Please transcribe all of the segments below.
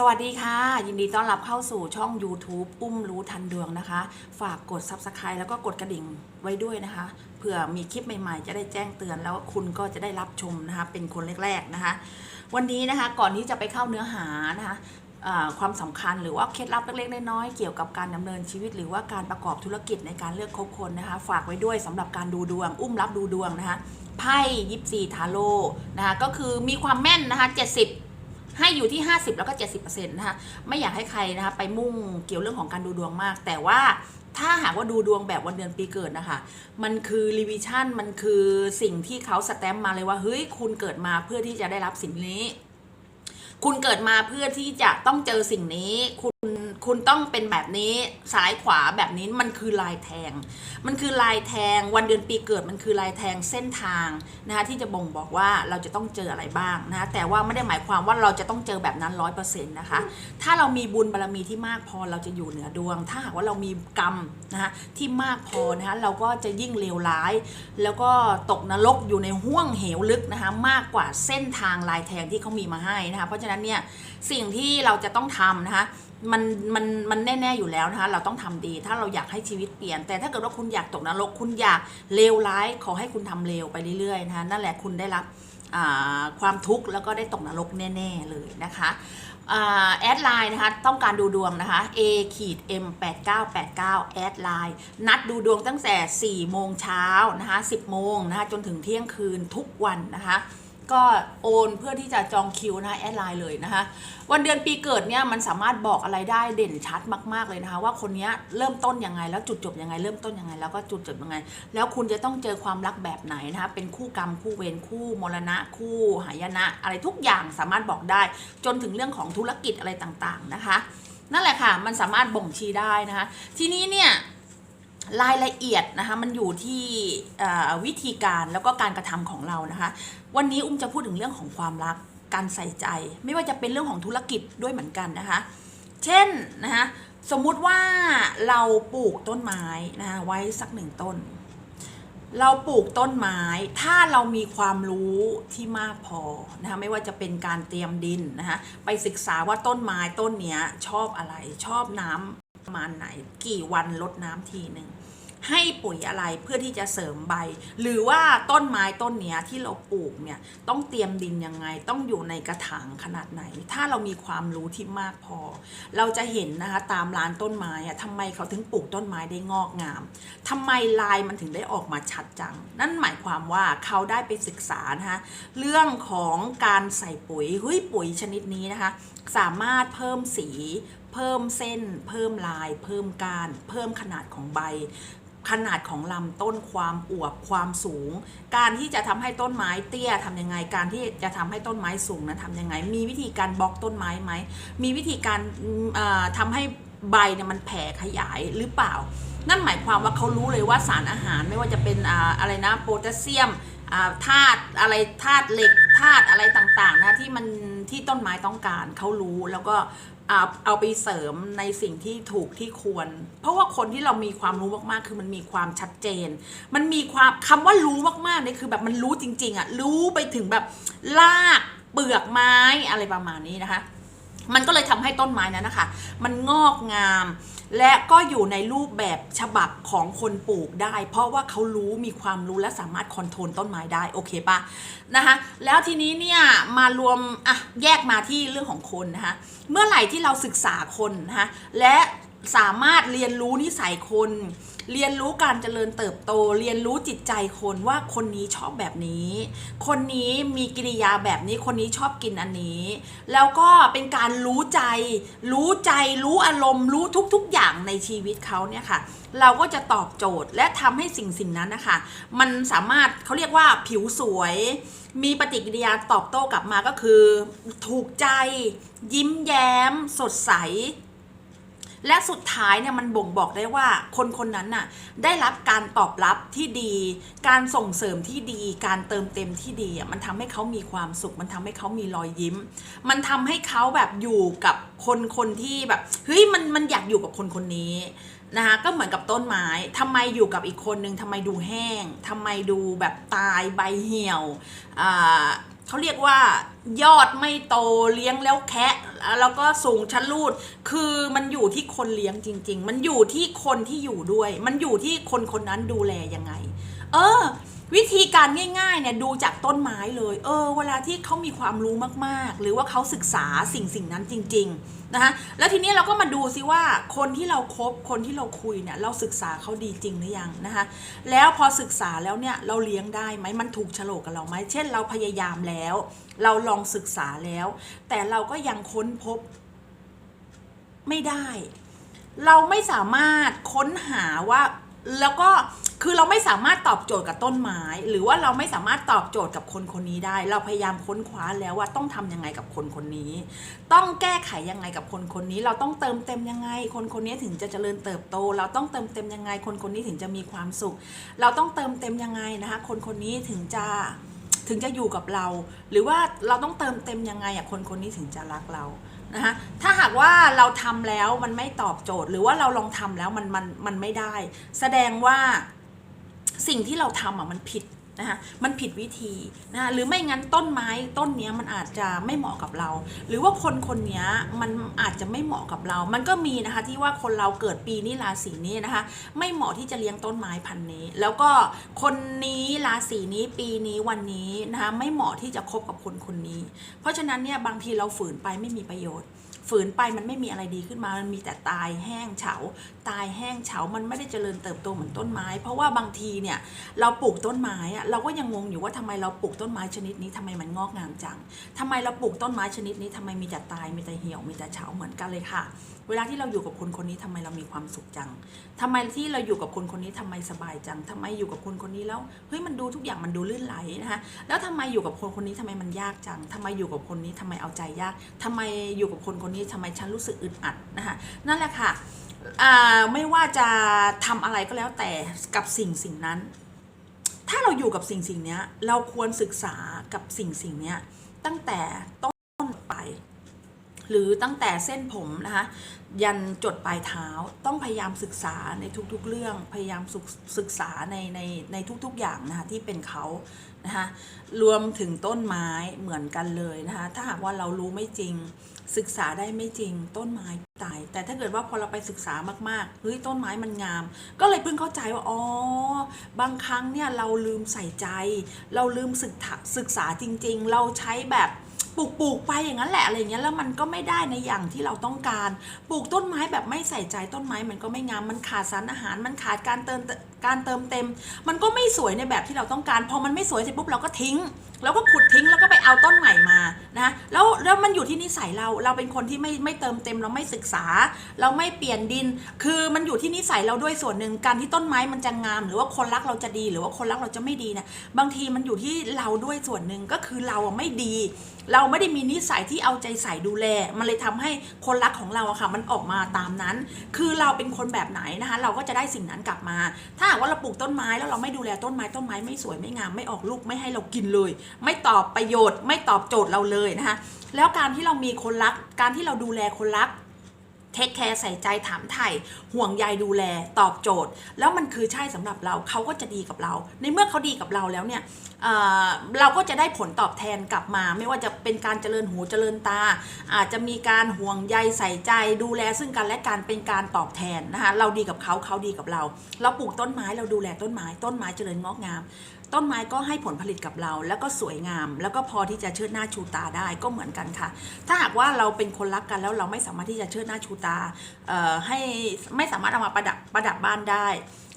สวัสดีค่ะ ยินดีต้อนรับเข้าสู่ช่อง YouTube อุ้มรู้ทันดวงนะคะ ฝากกด Subscribe แล้วก็กดกระดิ่งไว้ด้วยนะคะเผื่อมีคลิปใหม่ๆ จะได้แจ้งเตือนแล้วคุณก็จะได้รับชมนะคะ เป็นคนแรกๆนะคะ วันนี้นะคะก่อนที่จะไปเข้าเนื้อหานะคะความสำคัญหรือว่าเคล็ดลับเล็กๆน้อยๆเกี่ยวกับการดำเนินชีวิต หรือว่าการประกอบธุรกิจในการเลือกคบคนนะคะ ฝากไว้ด้วยสำหรับการดูดวง อุ้มรับดูดวงนะคะไพ่ยิปซีทาโร่นะคะก็คือมีความแม่นนะคะ70 ให้อยู่ที่ 50 แล้วก็ 70%นะคะไม่อยากให้ใครนะคะไปมุ่งเกี่ยวเรื่องของการดูดวงมาก แต่ว่าถ้าหากว่าดูดวงแบบวันเดือนปีเกิดนะคะ มันคือรีวิชั่น มันคือสิ่งที่เขาสแตมป์มาเลยว่า เฮ้ย คุณเกิดมาเพื่อที่จะได้รับสิ่งนี้ คุณเกิดมาเพื่อที่จะต้องเจอสิ่งนี้ คุณ คุณต้องเป็นแบบนี้ซ้ายขวาแบบนี้มันคือลายแทง มันคือลายแทงวันเดือนปีเกิดมันคือลายแทงเส้นทางนะคะที่จะบ่งบอกว่าเราจะต้องเจออะไรบ้างนะะแต่ว่าไม่ได้หมายความว่าเราจะต้องเจอแบบนั้นร้อยเปอร์เซ็นต์นะคะถ้าเรามีบุญบารมีที่มากพอเราจะอยู่เหนือดวง ถ้าหากว่าเรามีกรรมนะคะที่มากพอนะคะเราก็จะยิ่งเลวร้าย แล้วก็ตกนรกอยู่ในห้วงเหวลึกนะคะมากกว่าเส้นทางลายแทงที่เขามีมาให้นะคะเพราะฉะนั้นเนี่ยสิ่งที่เราจะต้องทำนะคะมันมันมันแน่ๆอยู่แล้วนะคะเราต้องทำดี ถ้าเราอยากให้ชีวิตเปลี่ยน แต่ถ้าเกิดว่าคุณอยากตกนรก คุณอยากเลวร้ายขอให้คุณทำเลวไปเรื่อยๆนะคะนั่นแหละคุณได้รับความทุกข์แล้วก็ได้ตกนรกแน่ ๆเลยนะคะแอดไลน์นะคะ ต้องการดูดวงนะคะ a ขีด m 8 9 8 9แอดไลน์นัดดูดวงตั้งแต่ 4 โมงเช้านะคะ 10 โมงนะคะ จนถึงเที่ยงคืนทุกวันนะคะ ก็โอนเพื่อที่จะจองคิวนะคะแอดไลน์เลยนะคะ วันเดือนปีเกิดเนี่ยมันสามารถบอกอะไรได้เด่นชัดมาก ๆเลยนะคะ ว่าคนนี้เริ่มต้นยังไงแล้วจุดจบยังไง เริ่มต้นยังไง แล้วก็จุดจบยังไง แล้วคุณจะต้องเจอความรักแบบไหนนะคะเป็นคู่กรรมคู่เวรคู่มรณะ คู่หายนะ อะไรทุกอย่างสามารถบอกได้ จนถึงเรื่องของธุรกิจอะไรต่างๆนะคะ นั่นแหละค่ะมันสามารถบ่งชี้ได้นะคะ ทีนี้เนี่ย รายละเอียดนะคะมันอยู่ที่วิธีการแล้วก็การกระทำของเรานะคะ วันนี้อุ้มจะพูดถึงเรื่องของความรักการใส่ใจ ไม่ว่าจะเป็นเรื่องของธุรกิจด้วยเหมือนกันนะคะ เช่นนะคะสมมุติว่าเราปลูกต้นไม้นะคะไว้สักหนึ่งต้น เราปลูกต้นไม้ ถ้าเรามีความรู้ที่มากพอนะคะไม่ว่าจะเป็นการเตรียมดินนะคะไปศึกษาว่าต้นไม้ต้นเนี้ยชอบอะไรชอบน้ำประมาณไหน กี่วันลดน้ำทีหนึ่ง ให้ปุ๋ยอะไรเพื่อที่จะเสริมใบ หรือว่าต้นไม้ต้นเนี้ยที่เราปลูกเนี่ยต้องเตรียมดินยังไง ต้องอยู่ในกระถางขนาดไหน ถ้าเรามีความรู้ที่มากพอ เราจะเห็นนะคะตามร้านต้นไม้อะทำไมเขาถึงปลูกต้นไม้ได้งอกงามทำไมลายมันถึงได้ออกมาชัดจัง นั่นหมายความว่าเขาได้ไปศึกษานะคะเรื่องของการใส่ปุ๋ยเฮ้ยปุ๋ยชนิดนี้นะคะ สามารถเพิ่มสี เพิ่มเส้น เพิ่มลาย เพิ่มการ เพิ่มขนาดของใบ ขนาดของลำต้นความอวบความสูง การที่จะทำให้ต้นไม้เตี้ยทำยังไงการที่จะทำให้ต้นไม้สูงนั้นทำยังไง มีวิธีการบล็อกต้นไม้ไหมมีวิธีการอืมเอ่อทำให้ใบเนี่ยมันแผ่ขยายหรือเปล่า นั่นหมายความว่าเขารู้เลยว่าสารอาหารไม่ว่าจะเป็นออะไรนะโพแทสเซียมธาตุอะไรธาตุเหล็กธาตุอะไรต่างๆนะที่มันที่ต้นไม้ต้องการเขารู้แล้วก็ เอาเอาไปเสริมในสิ่งที่ถูกที่ควร เพราะว่าคนที่เรามีความรู้มากๆ คือมันมีความชัดเจน มันมีความคำว่ารู้มากๆเนี่ยคือแบบมันรู้จริง ๆอะรู้ไปถึงแบบลากเปลือกไม้อะไรประมาณนี้นะคะ มันก็เลยทำให้ต้นไม้นั้นนะคะ มันงอกงาม และก็อยู่ในรูปแบบฉบับของคนปลูกได้ เพราะว่าเขารู้มีความรู้และสามารถคอนโทรลต้นไม้ได้โอเคปะนะคะ แล้วทีนี้เนี่ยมารวมอะแยกมาที่เรื่องของคนนะคะเมื่อไหร่ที่เราศึกษาคนนะคะและสามารถเรียนรู้นิสัยคน เรียนรู้การเจริญเติบโต เรียนรู้จิตใจคนว่าคนนี้ชอบแบบนี้ คนนี้มีกิริยาแบบนี้คนนี้ชอบกินอันนี้ แล้วก็เป็นการรู้ใจ รู้ใจรู้อารมณ์ รู้ทุก ๆ อย่างในชีวิตเขาเนี่ยค่ะ เราก็จะตอบโจทย์และทำให้สิ่งสิ่งนั้นนะคะ มันสามารถเขาเรียกว่าผิวสวย มีปฏิกิริยาตอบโต้กลับมาก็คือ ถูกใจ ยิ้มแย้ม สดใส และสุดท้ายเนี่ยมันบ่งบอกได้ว่าคนคนนั้นน่ะได้รับการตอบรับที่ดี การส่งเสริมที่ดี การเติมเต็มที่ดีอะมันทำให้เขามีความสุข มันทำให้เขามีรอยยิ้ม มันทำให้เขาแบบอยู่กับคนคนที่แบบเฮ้ยมันมันอยากอยู่กับคนคนนี้นะคะก็เหมือนกับต้นไม้ทำไมอยู่กับอีกคนนึงทำไมดูแห้งทำไมดูแบบตายใบเหี่ยวอ่าเขาเรียกว่ายอดไม่โตเลี้ยงแล้วแคะ แล้วก็สูงชั้นรูด คือมันอยู่ที่คนเลี้ยงจริง ๆ มันอยู่ที่คนที่อยู่ด้วย มันอยู่ที่คนคนนั้นดูแลยังไง เออ วิธีการง่ายๆเนี่ยดูจากต้นไม้เลย เออ เวลาที่เขามีความรู้มากๆ หรือว่าเขาศึกษาสิ่งสิ่งนั้นจริง ๆ นะคะแล้วทีนี้เราก็มาดูซิว่าคนที่เราครบคนที่เราคุยเนี่ยเราศึกษาเขาดีจริงหรือยังนะคะแล้วพอศึกษาแล้วเนี่ยเราเลี้ยงได้ไหมมันถูกโฉลกกับเราไหมเช่น เราพยายามแล้ว เราลองศึกษาแล้ว แต่เราก็ยังค้นพบไม่ได้ เราไม่สามารถค้นหาว่า แล้วก็คือเราไม่สามารถตอบโจทย์กับต้นไม้ หรือว่าเราไม่สามารถตอบโจทย์กับคนคนนี้ได้ เราพยายามค้นคว้าแล้วว่าต้องทำยังไงกับคนคนนี้ ต้องแก้ไขยังไงกับคนคนนี้ เราต้องเติมเต็มยังไง คนคนนี้ถึงจะเจริญเติบโต เราต้องเติมเต็มยังไง คนคนนี้ถึงจะมีความสุข เราต้องเติมเต็มยังไงนะคะ คนคนนี้ถึงจะถึงจะอยู่กับเรา หรือว่าเราต้องเติมเต็มยังไงอะคนคนนี้ถึงจะรักเรา นะคะถ้าหากว่าเราทำแล้วมันไม่ตอบโจทย์ หรือว่าเราลองทำแล้วมันมันมันไม่ได้ แสดงว่าสิ่งที่เราทำอะมันผิด นะคะมันผิดวิธีนะคะหรือไม่งั้นต้นไม้ต้นนี้มันอาจจะไม่เหมาะกับเรา หรือว่าคนคนนี้มันอาจจะไม่เหมาะกับเรา มันก็มีนะคะที่ว่าคนเราเกิดปีนี้ราศีนี้นะคะ ไม่เหมาะที่จะเลี้ยงต้นไม้พันนี้ แล้วก็คนนี้ราศีนี้ปีนี้วันนี้นะคะไม่เหมาะที่จะคบกับคนคนนี้ เพราะฉะนั้นเนี่ยบางทีเราฝืนไปไม่มีประโยชน์ ฝืนไปมันไม่มีอะไรดีขึ้นมา มันมีแต่ตายแห้งเฉา ตายแห้งเฉา มันไม่ได้เจริญเติบโตเหมือนต้นไม้ เพราะว่าบางทีเนี่ยเราปลูกต้นไม้อะเราก็ยังงงอยู่ว่าทำไมเราปลูกต้นไม้ชนิดนี้ทำไมมันงอกงามจังทำไมเราปลูกต้นไม้ชนิดนี้ทำไมมีแต่ตายมีแต่เหี่ยวมีแต่เฉาเหมือนกันเลยค่ะ เวลาที่เราอยู่กับคนคนนี้ทำไมเรามีความสุขจังทำไมที่เราอยู่กับคนคนนี้ทำไมสบายจังทำไมอยู่กับคนคนนี้แล้วเฮ้ยมันดูทุกอย่างมันดูลื่นไหลนะคะแล้วทำไมอยู่กับคนคนนี้ทำไมมันยากจังทำไมอยู่กับคนนี้ทำไมเอาใจยากทำไมอยู่กับคนคนนี้ทำไมฉันรู้สึกอึดอัดนะคะนั่นแหละค่ะอ่าไม่ว่าจะทำอะไรก็แล้วแต่กับสิ่งสิ่งนั้น ถ้าเราอยู่กับสิ่งสิ่งเนี้ยเราควรศึกษากับสิ่งสิ่งเนี้ยตั้งแต่ต้นไป หรือตั้งแต่เส้นผมนะคะยันจดปลายเท้าต้องพยายามศึกษาในทุกๆเรื่อง พยายามศึกษาในในในทุกๆอย่างนะคะที่เป็นเขานะคะรวมถึงต้นไม้เหมือนกันเลยนะคะถ้าหากว่าเรารู้ไม่จริง ศึกษาได้ไม่จริงต้นไม้ตาย แต่ถ้าเกิดว่าพอเราไปศึกษามากๆเฮ้ยต้นไม้มันงาม ก็เลยเพิ่งเข้าใจว่าอ๋อบางครั้งเนี่ยเราลืมใส่ใจ เราลืมศึกษาจริง ๆ เราใช้แบบ ปลูกปลูกไปอย่างนั้นแหละอะไรเงี้ยแล้วมันก็ไม่ได้ในอย่างที่เราต้องการ ปลูกต้นไม้แบบไม่ใส่ใจต้นไม้มันก็ไม่งามมันขาดสารอาหาร มันขาดการเติมการเติมเต็ม มันก็ไม่สวยในแบบที่เราต้องการ พอมันไม่สวยเสร็จปุ๊บเราก็ทิ้งเราก็ขุดทิ้งแล้วก็ไปเอาต้นใหม่มานะแล้วแล้วมันอยู่ที่นิสัยเราเราเป็นคนที่ไม่ไม่เติมเต็มเราไม่ศึกษา เราไม่เปลี่ยนดิน คือมันอยู่ที่นิสัยเราด้วยส่วนหนึ่งการที่ต้นไม้มันจะงาม หรือว่าคนรักเราจะดี หรือว่าคนรักเราจะไม่ดีเนะบางทีมันอยู่ที่เราด้วยส่วนหนึ่งก็คือเราไม่ดี เราไม่ได้มีนิสัยที่เอาใจใส่ดูแล มันเลยทำให้คนรักของเราอะค่ะ มันออกมาตามนั้น คือเราเป็นคนแบบไหนนะคะ เราก็จะได้สิ่งนั้นกลับมา ถ้าหากว่าเราปลูกต้นไม้แล้วเราไม่ดูแลต้นไม้ต้นไม้ไม่สวยไม่งามไม่ออกลูกไม่ให้เรากินเลยไม่ตอบประโยชน์ ไม่ตอบโจทย์เราเลยนะคะแล้วการที่เรามีคนรัก การที่เราดูแลคนรักเทคแคร์ใส่ใจถามไถ่ห่วงใยดูแลตอบโจทย์ แล้วมันคือใช่สำหรับเราเขาก็จะดีกับเรา ในเมื่อเขาดีกับเราแล้วเนี่ยเเราก็จะได้ผลตอบแทนกลับมา ไม่ว่าจะเป็นการเจริญหูเจริญตา อาจจะมีการห่วงใยใส่ใจดูแลซึ่งกันและกันเป็นการตอบแทนนะคะเราดีกับเขาเขาดีกับเรา เราปลูกต้นไม้เราดูแลต้นไม้ต้นไม้เจริญงอกงาม ต้นไม้ก็ให้ผลผลิตกับเรา แล้วก็สวยงาม แล้วก็พอที่จะเชิดหน้าชูตาได้ก็เหมือนกันค่ะ ถ้าหากว่าเราเป็นคนรักกันแล้วเราไม่สามารถที่จะเชิดหน้าชูตาให้ไม่สามารถเอามาประดับประดับบ้านได้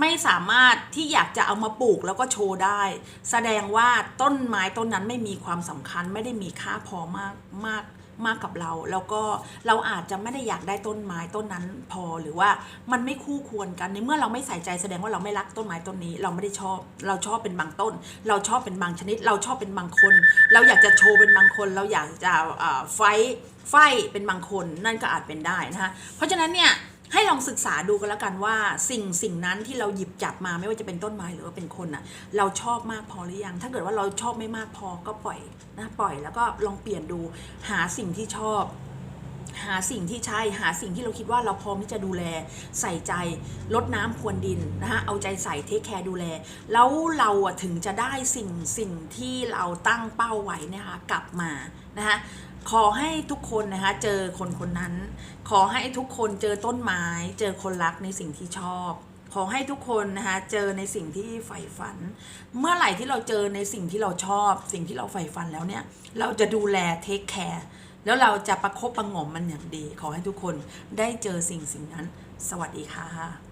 ไม่สามารถที่อยากจะเอามาปลูกแล้วก็โชว์ได้ แสดงว่าต้นไม้ต้นนั้นไม่มีความสำคัญไม่ได้มีค่าพอมากมากมาก มากกับเรา แล้วก็เราอาจจะไม่ได้อยากได้ต้นไม้ต้นนั้นพอหรือว่ามันไม่คู่ควรกันในเมื่อเราไม่ใส่ใจแสดงว่าเราไม่รักต้นไม้ต้นนี้ เราไม่ได้ชอบ เราชอบเป็นบางต้น เราชอบเป็นบางชนิด เราชอบเป็นบางคน เราอยากจะโชว์เป็นบางคน เราอยากจะไฟไฟเป็นบางคนนั่นก็อาจเป็นได้นะคะเพราะฉะนั้นเนี่ย ให้ลองศึกษาดูกันแล้วกันว่าสิ่งสิ่งนั้นที่เราหยิบจับมาไม่ว่าจะเป็นต้นไม้หรือว่าเป็นคนอะ เราชอบมากพอหรือยัง ถ้าเกิดว่าเราชอบไม่มากพอก็ปล่อยนะปล่อยแล้วก็ลองเปลี่ยนดูหาสิ่งที่ชอบหาสิ่งที่ใช่หาสิ่งที่เราคิดว่าเราพร้อมที่จะดูแลใส่ใจลดน้ำพรวนดินนะคะเอาใจใส่เทคแคร์ดูแล แล้วเราถึงจะได้สิ่งสิ่งที่เราตั้งเป้าไว้นะคะกลับมานะคะ ขอให้ทุกคนนะคะเจอคนคนนั้น ขอให้ทุกคนเจอต้นไม้ เจอคนรักในสิ่งที่ชอบ ขอให้ทุกคนนะคะเจอในสิ่งที่ใฝ่ฝัน เมื่อไหร่ที่เราเจอในสิ่งที่เราชอบ สิ่งที่เราใฝ่ฝันแล้วเนี่ย เราจะดูแลเทคแคร์แล้วเราจะประคบประงมมันอย่างดี ขอให้ทุกคนได้เจอสิ่งสิ่งนั้น สวัสดีค่ะ